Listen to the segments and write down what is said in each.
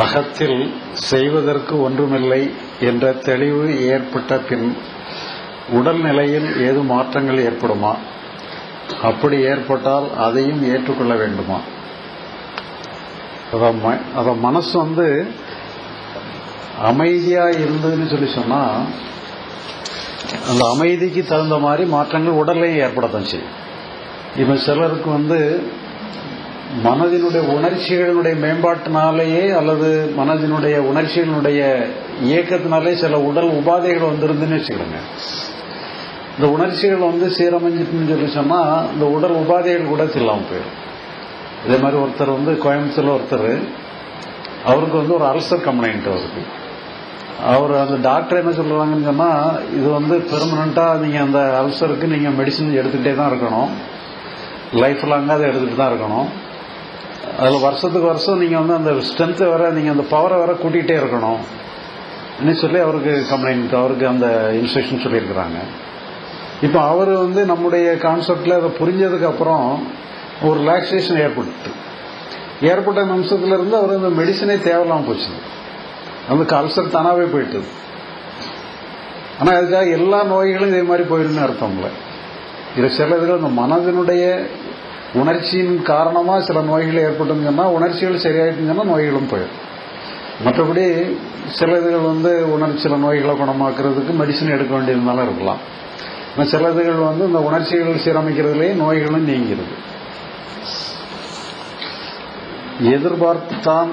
அகத்தில் செய்வதற்கு ஒன்றுமில்லை என்ற தெளிவு ஏற்பட்ட பின் உடல்நிலையில் ஏது மாற்றங்கள் ஏற்படுமா? அப்படி ஏற்பட்டால் அதையும் ஏற்றுக்கொள்ள வேண்டுமா? அத மனசு வந்து அமைதியா இருந்ததுன்னு சொல்லி சொன்னா அந்த அமைதிக்கு தகுந்த மாதிரி மாற்றங்கள் உடல்லையும் ஏற்படத்தான் செய்யும். இப்ப சிலருக்கு வந்து மனதினுடைய உணர்ச்சிகளினுடைய மேம்பாட்டினாலேயே அல்லது மனதினுடைய உணர்ச்சிகளினுடைய இயக்கத்தினாலே சில உடல் உபாதைகள் வந்திருந்துன்னு வச்சுக்கோங்க. இந்த உணர்ச்சிகள் வந்து சீரமைஞ்சிட்டுன்னு சொல்லி சொன்னால் இந்த உடல் உபாதைகள் கூட இல்லாமல் போயிடும் இதே மாதிரி ஒருத்தர் வந்து கோயம்புத்தூர்ல ஒருத்தர் அவருக்கு வந்து ஒரு அல்சர் கம்ப்ளைண்ட் அவருக்கு அவர் அந்த டாக்டர் என்ன சொல்கிறாங்கன்னு சொன்னால் இது வந்து பெர்மனண்ட்டாக நீங்கள் அந்த அல்சருக்கு நீங்கள் மெடிசன் எடுத்துக்கிட்டே தான் இருக்கணும். லைஃப் லாங்காக அதை எடுத்துகிட்டு தான் இருக்கணும். அதில் வருஷத்துக்கு வருஷம் நீங்கள் வந்து அந்த ஸ்ட்ரென்த்தை வர நீங்கள் அந்த பவரை வர கூட்டிகிட்டே இருக்கணும். சொல்லி அவருக்கு கம்ப்ளைண்ட் அவருக்கு அந்த இன்ஸ்ட்ரக்ஷன் சொல்லியிருக்கிறாங்க. இப்போ அவர் வந்து நம்முடைய கான்செப்டில் அதை புரிஞ்சதுக்கப்புறம் ஒரு ரிலாக்ஸேஷன் ஏற்பட்டு. ஏற்பட்ட நிமிஷத்துல இருந்து அவர் அந்த மெடிசனே தேவையில்லாமல் போச்சு. அந்த அல்சர் தானாகவே போயிட்டது. ஆனால் அதுக்காக எல்லா நோய்களும் இதே மாதிரி போயிடுன்னு அர்த்தம் இல்லை. இது சில இதில் அந்த மனதினுடைய உணர்ச்சியின் காரணமா சில நோய்கள் ஏற்பட்டுங்கன்னா உணர்ச்சிகள் சரியாயிட்டுங்கன்னா நோய்களும் போயிடும். மற்றபடி சில இதுகள் வந்து உணர்ச்சி சில நோய்களை குணமாக்குறதுக்கு மெடிசன் எடுக்க வேண்டியிருந்தாலும் இருக்கலாம். ஆனால் சில இதுகள் வந்து இந்த உணர்ச்சிகள் சீரமைக்கிறதுலேயே நோய்களும் நீங்கிறது எதிர்பார்ப்புத்தான்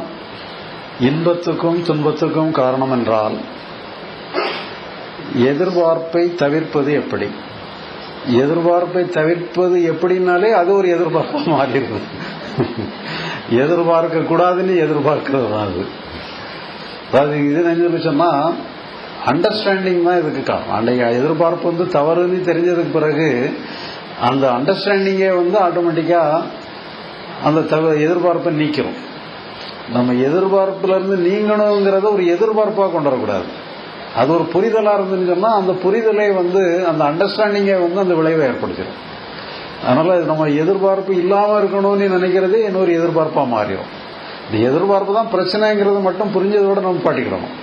இன்பத்துக்கும் துன்பத்துக்கும் காரணம் என்றால் எதிர்பார்ப்பை தவிர்ப்பது எப்படி? எதிர்பார்ப்பை தவிர்ப்பது எப்படின்னாலே அது ஒரு எதிர்பார்ப்பா மாறிடுது. எதிர்பார்க்க கூடாதுன்னு எதிர்பார்க்கிறது தான் அது. அதாவது இது என்ன சொன்னா அண்டர்ஸ்டாண்டிங் தான் இதுக்கு காரணம். அன்றைய எதிர்பார்ப்பு வந்து தவறுன்னு தெரிஞ்சதுக்கு பிறகு அந்த அண்டர்ஸ்டாண்டிங்கே வந்து ஆட்டோமேட்டிக்காக அந்த தவ எதிர்பார்ப்பை நீக்கிறோம். நம்ம எதிர்பார்ப்புலேருந்து நீங்கணுங்கிறத ஒரு எதிர்பார்ப்பாக கொண்டு வரக்கூடாது. அது ஒரு புரிதலாக இருந்துன்னு சொன்னால் அந்த புரிதலை வந்து அந்த அண்டர்ஸ்டாண்டிங்கை வந்து அந்த விளைவை ஏற்படுத்திடும் அதனால நம்ம எதிர்பார்ப்பு இல்லாமல் இருக்கணும்னு நினைக்கிறதே இன்னொரு எதிர்பார்ப்பாக மாறிடும் இந்த எதிர்பார்ப்பு தான் பிரச்சனைங்கிறது மட்டும் புரிஞ்சதோட நம்ம பாட்டிக்கிடணும்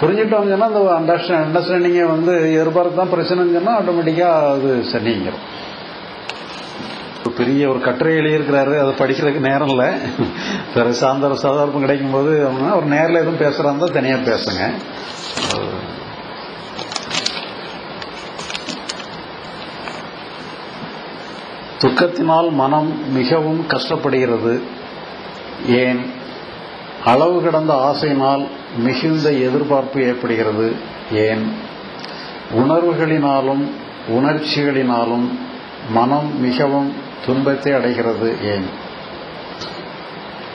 புரிஞ்சுட்டோம் சொன்னால் அந்த அண்டர்ஸ்டாண்டிங்கை வந்து எதிர்பார்ப்பு தான் பிரச்சனைன்னு சொன்னால் ஆட்டோமேட்டிக்கா அது சரிங்கிறோம் பெரிய ஒரு கட்டுரை எழுதியிருக்கிறாரு. அதை படிக்கிறதுக்கு நேரம் இல்லை. வேறு சார்ந்த சாதாரணம் கிடைக்கும் போது அவர் நேரில் எதுவும் பேசுறாருந்தா தனியாக பேசுங்க. துக்கத்தினால் மனம் மிகவும் கஷ்டப்படுகிறது. ஏன்? அளவு கடந்த ஆசையினால் மிகுந்த எதிர்பார்ப்பு ஏற்படுகிறது. ஏன்? உணர்வுகளினாலும் உணர்ச்சிகளினாலும் மனம் மிகவும் துன்பத்தை அடைகிறது ஏன்?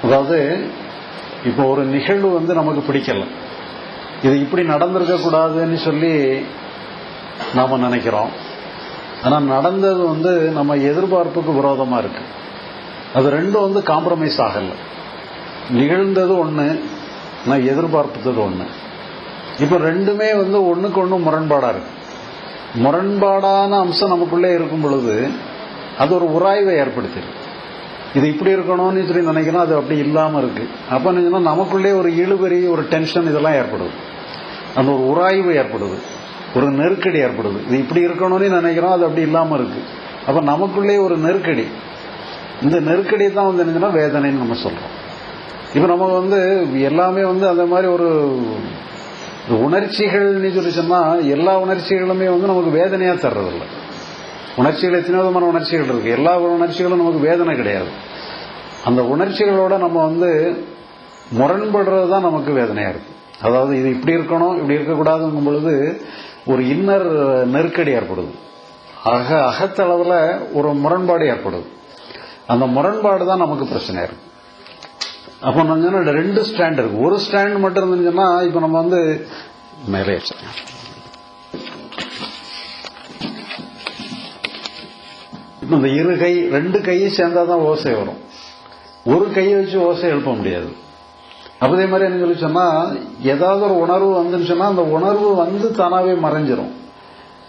அதாவது இப்போ ஒரு நிகழ்வு வந்து நமக்கு பிடிக்கல. இது இப்படி நடந்திருக்க கூடாதுன்னு சொல்லி நாம நினைக்கிறோம். ஆனா நடந்தது வந்து நம்ம எதிர்பார்ப்புக்கு விரோதமா இருக்கு. அது ரெண்டும் வந்து காம்ப்ரமைஸ் ஆகல. நிகழ்ந்தது ஒண்ணு நான் எதிர்பார்த்தது ஒண்ணு. இப்ப ரெண்டுமே வந்து ஒண்ணுக்கு ஒண்ணு முரண்பாடா இருக்கு. முரண்பாடான அம்சம் நமக்குள்ளே இருக்கும் பொழுது அது ஒரு உராய்வை ஏற்படுத்திடும். இது இப்படி இருக்கணும்னு சொல்லி நினைக்கிறோம் அது அப்படி இல்லாமல் இருக்கு. அப்போ என்ன நமக்குள்ளே ஒரு இழுபறி ஒரு டென்ஷன் இதெல்லாம் ஏற்படுது. அந்த ஒரு உராய்வு ஏற்படுது. ஒரு நெருக்கடி ஏற்படுது. இது இப்படி இருக்கணும்னு நினைக்கிறோம் அது அப்படி இல்லாமல் இருக்கு. அப்ப நமக்குள்ளே ஒரு நெருக்கடி. இந்த நெருக்கடி தான் வந்து என்னன்னா வேதனைன்னு நம்ம சொல்றோம். இப்போ நம்ம வந்து எல்லாமே வந்து அந்த மாதிரி ஒரு உணர்ச்சிகள்னு சொல்லி சொன்னா எல்லா உணர்ச்சிகளுமே வந்து நமக்கு வேதனையா தர்றதில்லை. உணர்ச்சிகள் எத்தனை விதமான உணர்ச்சிகள் இருக்கு. எல்லா உணர்ச்சிகளும் நமக்கு வேதனை கிடையாது. அந்த உணர்ச்சிகளோட நம்ம வந்து முரண்படுறது தான் நமக்கு வேதனையா இருக்கு. அதாவது இது இப்படி இருக்கணும் இப்படி இருக்கக்கூடாதுங்கும் பொழுது ஒரு இன்னர் நெருக்கடி ஏற்படுது. அக அகத்தளவில் ஒரு முரண்பாடு ஏற்படுது. அந்த முரண்பாடு தான் நமக்கு பிரச்சனையா இருக்கு. அப்போ நம்ம ரெண்டு ஸ்டாண்ட் இருக்கு. ஒரு ஸ்டாண்ட் மட்டும் இருந்துச்சுன்னா இப்போ நம்ம வந்து மேலே இந்த இரு கை ரெண்டு கையும் சேர்ந்தாதான் ஓசை வரும். ஒரு கையை வச்சு ஓசை எழுப்ப முடியாது. அதே மாதிரி என்ன சொல்லி ஏதாவது ஒரு உணர்வு வந்துன்னு அந்த உணர்வு வந்து தானாவே மறைஞ்சிரும்.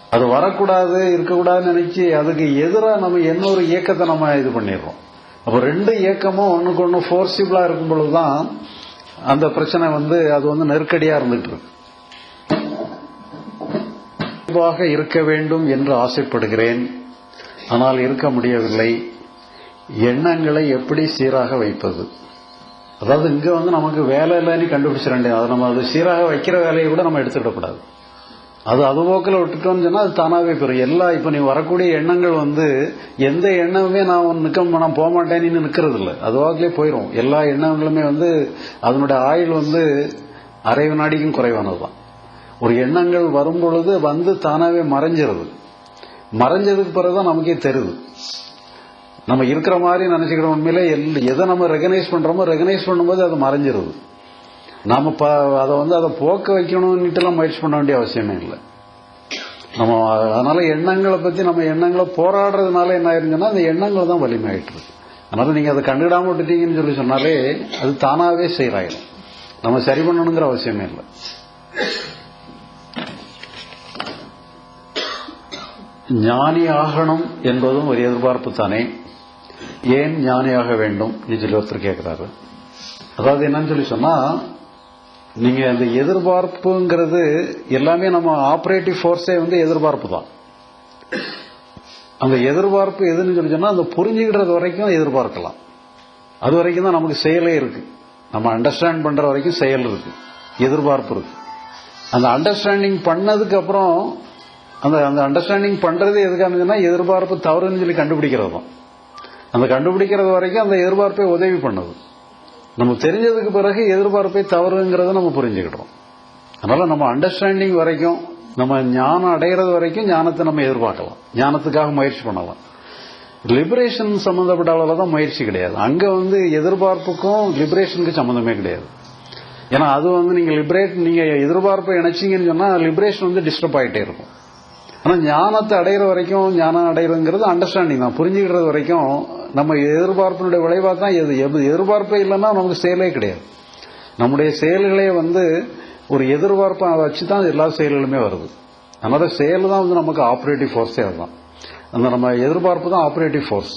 அது வரக்கூடாது இருக்கக்கூடாதுன்னு நினைச்சு அதுக்கு எதிராக நம்ம என்ன ஒரு இயக்கத்தை நம்ம இது பண்ணிடுறோம். அப்போ ரெண்டு இயக்கமும் ஒன்றுக்கு ஒன்று ஃபோர்சிபிளா இருக்கும் பொழுதுதான் அந்த பிரச்சனை வந்து அது வந்து நெருக்கடியாக இருந்துகிட்டு இருக்கு. இருக்க வேண்டும் என்று ஆசைப்படுகிறேன். ஆனால் இருக்க முடியவில்லை. எண்ணங்களை எப்படி சீராக வைப்பது? அதாவது இங்க வந்து நமக்கு வேலை இல்லைன்னு கண்டுபிடிச்சிட அதை நம்ம அது சீராக வைக்கிற வேலையை கூட நம்ம எடுத்துக்கிடக்கூடாது அது அது போக்கில் விட்டுட்டோம்னு சொன்னால் அது தானாகவே பெறும் எல்லா இப்போ நீ வரக்கூடிய எண்ணங்கள் வந்து எந்த எண்ணமுமே நான் நிற்க நான் போக மாட்டேன்னு நிற்கிறது இல்லை அது வாக்கிலே போயிடும் எல்லா எண்ணங்களுமே வந்து அதனுடைய ஆயுள் வந்து அரை வினாடிக்கும் குறைவானதுதான். ஒரு எண்ணங்கள் வரும் பொழுது வந்து தானாகவே மறைஞ்சிருது. மறைஞ்சதுக்கு பிறகுதான் நமக்கே தெரியுது. நம்ம இருக்கிற மாதிரி நினைச்சுக்கிற உண்மையிலே எதை நம்ம ரெகனைஸ் பண்றோமோ ரெகனைஸ் பண்ணும்போது அது மறைஞ்சிருது. நாம அதை வந்து அதை போக்க வைக்கணும்னுட்டுலாம் முயற்சி பண்ண வேண்டிய அவசியமே இல்லை. நம்ம அதனால எண்ணங்களை பத்தி நம்ம எண்ணங்களை போராடுறதுனால என்ன ஆயிருந்துன்னா அந்த எண்ணங்கள் தான் வலிமையாயிட்டு இருக்கு அதனால நீங்க அதை கண்டுடாம விட்டுட்டீங்கன்னு சொல்லி சொன்னாலே அது தானாவே செயலாயிடும் நம்ம சரி பண்ணணுங்கிற அவசியமே இல்லை. ஞானி ஆகணும் என்பதும் ஒரு எதிர்பார்ப்பு தானே? ஏன் ஞானியாக வேண்டும்? சொல்லி ஒருத்தர் கேட்கிறாரு. அதாவது என்னன்னு சொல்லி சொன்னா நீங்க அந்த எதிர்பார்ப்புங்கிறது எல்லாமே நம்ம ஆபரேட்டிவ் ஃபோர்ஸே வந்து எதிர்பார்ப்பு தான். அந்த எதிர்பார்ப்பு எதுன்னு சொல்லி சொன்னா அந்த புரிஞ்சுக்கிட்டது வரைக்கும் எதிர்பார்க்கலாம். அது வரைக்கும் தான் நமக்கு செயலே இருக்கு. நம்ம அண்டர்ஸ்டாண்ட் பண்ற வரைக்கும் செயல் இருக்கு. எதிர்பார்ப்பு இருக்கு. அந்த அண்டர்ஸ்டாண்டிங் பண்ணதுக்கு அப்புறம் அந்த அந்த அண்டர்ஸ்டாண்டிங் பண்றது எதுக்கானதுன்னா எதிர்பார்ப்பு தவறுன்னு சொல்லி கண்டுபிடிக்கிறது தான் அந்த கண்டுபிடிக்கிறது வரைக்கும் அந்த எதிர்பார்ப்பை உதவி பண்ணுது. நம்ம தெரிஞ்சதுக்கு பிறகு எதிர்பார்ப்பை தவறுங்கிறத நம்ம புரிஞ்சுக்கிட்டோம். அதனால நம்ம அண்டர்ஸ்டாண்டிங் வரைக்கும் நம்ம ஞானம் அடைகிறது வரைக்கும் ஞானத்தை நம்ம எதிர்பார்க்கலாம். ஞானத்துக்காக முயற்சி பண்ணலாம். லிபரேஷன் சம்பந்தப்பட்ட அளவில் தான் முயற்சி கிடையாது. அங்க வந்து எதிர்பார்ப்புக்கும் லிபரேஷனுக்கு சம்மந்தமே கிடையாது. ஏன்னா அது வந்து நீங்க லிபரேட் நீங்க எதிர்பார்ப்பை இணைச்சிங்கன்னு சொன்னா லிபரேஷன் வந்து டிஸ்டர்ப் ஆகிட்டே இருக்கும். ஆனா ஞானத்தை அடையிற வரைக்கும் ஞானம் அடையிறதுங்கிறது அண்டர்ஸ்டாண்டிங் தான். புரிஞ்சுக்கிறது வரைக்கும் நம்ம எதிர்பார்ப்பினுடைய விளைவாக தான் எது எதிர்பார்ப்பே இல்லைன்னா நமக்கு செயலே கிடையாது. நம்முடைய செயல்களே வந்து ஒரு எதிர்பார்ப்பை வச்சு தான் எல்லா செயல்களுமே வருது. அதனால செயல் தான் வந்து நமக்கு ஆப்ரேட்டிவ் ஃபோர்ஸே அதுதான். அந்த நம்ம எதிர்பார்ப்பு தான் ஆப்ரேட்டிவ் ஃபோர்ஸ்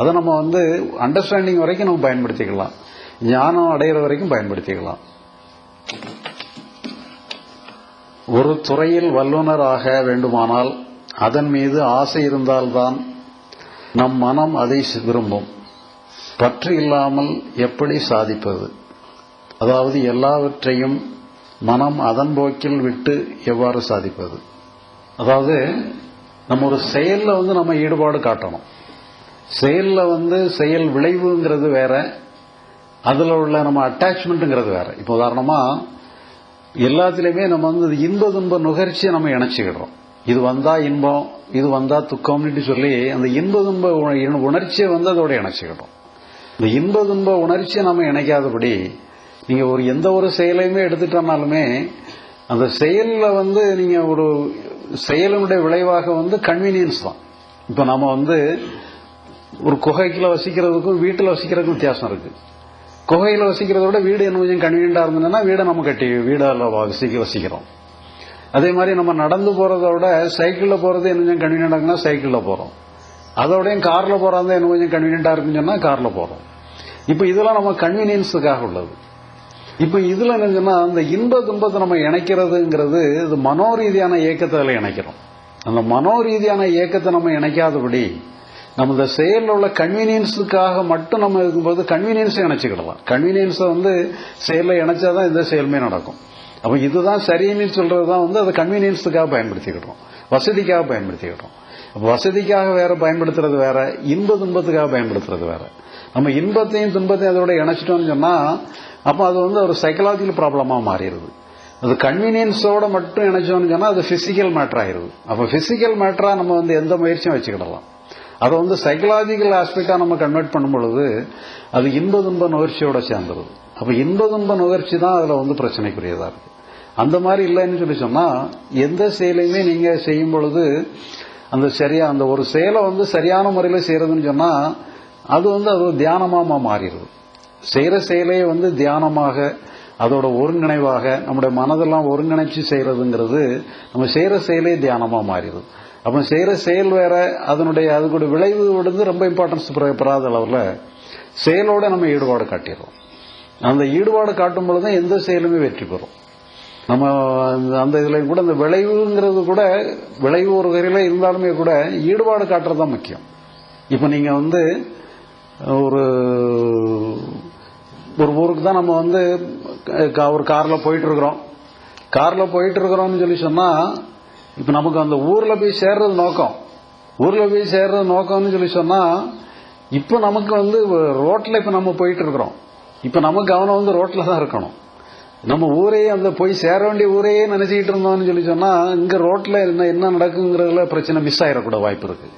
அதை நம்ம வந்து அண்டர்ஸ்டாண்டிங் வரைக்கும் நம்ம பயன்படுத்திக்கலாம். ஞானம் அடைகிற வரைக்கும் பயன்படுத்திக்கலாம். ஒரு துறையில் வல்லுநர் ஆக வேண்டுமானால் அதன் மீது ஆசை இருந்தால்தான் நம் மனம் அதை விரும்பும். பற்று இல்லாமல் எப்படி சாதிப்பது? அதாவது எல்லாவற்றையும் மனம் அதன் போக்கில் விட்டு எவ்வாறு சாதிப்பது? அதாவது நம்ம ஒரு செயலில் வந்து நம்ம ஈடுபாடு காட்டணும். செயலில் வந்து செயல் விளைவுங்கிறது வேற அதில் உள்ள நம்ம அட்டாச்மெண்ட்டுங்கிறது வேற. இப்போ உதாரணமாக எல்லாத்துலேயுமே நம்ம வந்து இன்ப துன்ப நுகர்ச்சியை நம்ம இணைச்சிக்கிடுறோம். இது வந்தா இன்பம் இது வந்தா துக்கம்னு சொல்லி அந்த இன்ப துன்ப உணர்ச்சியை வந்து அதோட இணைச்சிக்கிட்டோம் இந்த இன்ப துன்ப உணர்ச்சியை நம்ம இணைக்காதபடி நீங்க ஒரு எந்த ஒரு செயலையுமே எடுத்துட்டோம்னாலுமே அந்த செயல்ல வந்து நீங்க ஒரு செயலினுடைய விளைவாக வந்து கன்வீனியன்ஸ் தான். இப்ப நம்ம வந்து ஒரு குகைக்குள்ள வசிக்கிறதுக்கும் வீட்டில் வசிக்கிறதுக்கும் வித்தியாசம் இருக்கு. குகையில வசிக்கிறத விட வீடு என்ன கொஞ்சம் கன்வீனியண்டா இருந்ததுன்னா வீடை நம்ம கட்டி வீடால வசிக்க வசிக்கிறோம். அதே மாதிரி நம்ம நடந்து போறத விட சைக்கிள்ல போறது என்ன கொஞ்சம் கன்வீனியண்டா இருக்குன்னா சைக்கிள்ல போறோம். அதோடையும் கார்ல போறதா என்ன கொஞ்சம் கன்வீனியண்டா இருக்குன்னு சொன்னா கார்ல போறோம். இப்ப இதெல்லாம் நம்ம கன்வீனியன்ஸுக்காக உள்ளது. இப்ப இதுல என்னன்னா அந்த இன்ப துன்பத்தை நம்ம இணைக்கிறதுங்கிறது இது மனோரீதியான இயக்கத்தில் இணைக்கிறோம். அந்த மனோரீதியான இயக்கத்தை நம்ம இணைக்காதபடி நம்ம இந்த செயலில் உள்ள கன்வீனியன்ஸுக்காக மட்டும் நம்ம இருக்கும்போது கன்வீனியன்ஸை இணைச்சிக்கிடலாம். கன்வீனியன்ஸை வந்து செயலில் இணைச்சாதான் இந்த செயலுமே நடக்கும். அப்போ இதுதான் சரின்னு சொல்றது தான் வந்து அதை கன்வீனியன்ஸுக்காக பயன்படுத்திக்கிட்டோம் வசதிக்காக பயன்படுத்திக்கிட்டோம் அப்போ வசதிக்காக வேற பயன்படுத்துறது வேற இன்ப துன்பத்துக்காக பயன்படுத்துறது வேற. நம்ம இன்பத்தையும் துன்பத்தையும் அதோட இணைச்சிட்டோம்னு சொன்னால் அப்போ அது வந்து ஒரு சைக்கலாஜிக்கல் ப்ராப்ளமாக மாறிடுது. அது கன்வீனியன்ஸோட மட்டும் இணைச்சோம்னு சொன்னால் அது ஃபிசிக்கல் மேட்டர் ஆயிடுது. அப்போ ஃபிசிக்கல் மேட்டராக நம்ம வந்து எந்த முயற்சியும் வச்சுக்கிடலாம். அதை வந்து சைக்கலாஜிக்கல் ஆஸ்பெக்டா நம்ம கன்வெர்ட் பண்ணும் பொழுது அது இன்ப துன்ப நுகர்ச்சியோட சேர்ந்துருது. அப்ப இன்ப துன்ப நுகர்ச்சி தான் அதுல வந்து பிரச்சனைக்குரியதா இருக்கு. அந்த மாதிரி இல்லைன்னு சொல்லி சொன்னா எந்த செயலையுமே நீங்க செய்யும் பொழுது அந்த சரியா அந்த ஒரு செயலை வந்து சரியான முறையில் செய்யறதுன்னு சொன்னா அது வந்து அது தியானமாக மாறிடுது. செய்யற செயலே வந்து தியானமாக அதோட ஒருங்கிணைவாக நம்முடைய மனதெல்லாம் ஒருங்கிணைச்சு செய்யறதுங்கிறது நம்ம செய்யற செயலே தியானமாக மாறிடுது. அப்போ செய்யற செயல் வேற அதனுடைய அதுக்கூட விளைவு விடுந்து ரொம்ப இம்பார்ட்டன்ஸ் பெறாத அளவில் செயலோட நம்ம ஈடுபாடு காட்டிடுறோம். அந்த ஈடுபாடு காட்டும் பொழுது தான் எந்த செயலுமே வெற்றி பெறும். நம்ம அந்த- அந்த கூட இந்த விளைவுங்கிறது கூட விளைவு ஒரு வகையில் இருந்தாலுமே கூட ஈடுபாடு காட்டுறது தான் முக்கியம். இப்போ நீங்க வந்து ஒரு ஒரு ஊருக்கு தான் நம்ம வந்து ஒரு காரில் போயிட்டு இருக்கிறோம். போயிட்டுருக்குறோம்னு போயிட்டு இருக்கிறோம்னு சொல்லி சொன்னால் இப்ப நமக்கு அந்த ஊர்ல போய் சேர்றது நோக்கம். ஊர்ல போய் சேர்றது நோக்கம்னு சொல்லி சொன்னா இப்ப நமக்கு வந்து ரோட்ல இப்ப நம்ம போயிட்டு இருக்கிறோம் இப்ப நம்ம கவனம் வந்து ரோட்ல தான் இருக்கணும். நம்ம ஊரையே அந்த போய் சேர வேண்டிய ஊரையே நினைச்சிட்டு இருந்தோம்னு சொல்லி சொன்னா இங்க ரோட்ல என்ன என்ன நடக்குங்கிறதுல பிரச்சனை மிஸ் ஆயிடக்கூட வாய்ப்பு இருக்கு.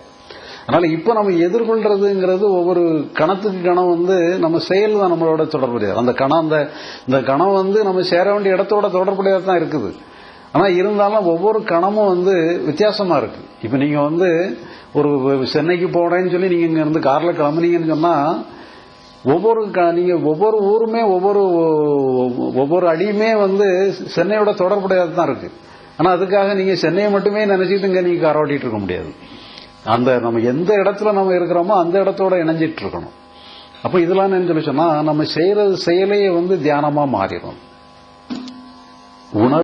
அதனால இப்ப நம்ம எதிர்கொள்றதுங்கிறது ஒவ்வொரு கணத்துக்கு கணம் வந்து நம்ம செயல் தான் நம்மளோட தொடர்புடையது. அந்த கணம் அந்த இந்த கணம் வந்து நம்ம சேர வேண்டிய இடத்தோட தொடர்புடையதான் இருக்குது. ஆனா இருந்தாலும் ஒவ்வொரு கணமும் வந்து வித்தியாசமா இருக்கு. இப்ப நீங்க வந்து ஒரு சென்னைக்கு போறேன்னு சொல்லி நீங்க இங்க இருந்து கார்ல கிளம்புனீங்கன்னு சொன்னா ஒவ்வொரு க- நீங்க ஒவ்வொரு ஊருமே ஒவ்வொரு ஒவ்வொரு அடியுமே வந்து சென்னையோட தொடர்புடையது தான் இருக்கு. ஆனா அதுக்காக நீங்க சென்னையை மட்டுமே நினைச்சிட்டு இங்க நீங்க கார் ஓட்டிட்டு இருக்க முடியாது. அந்த நம்ம எந்த இடத்துல நம்ம இருக்கிறோமோ அந்த இடத்தோட இணைஞ்சிட்டு இருக்கணும். அப்ப இதெல்லாம் என்ன சொல்லி சொன்னா நம்ம செய்யறது செயலையே வந்து தியானமா மாறிடும். உணர்வு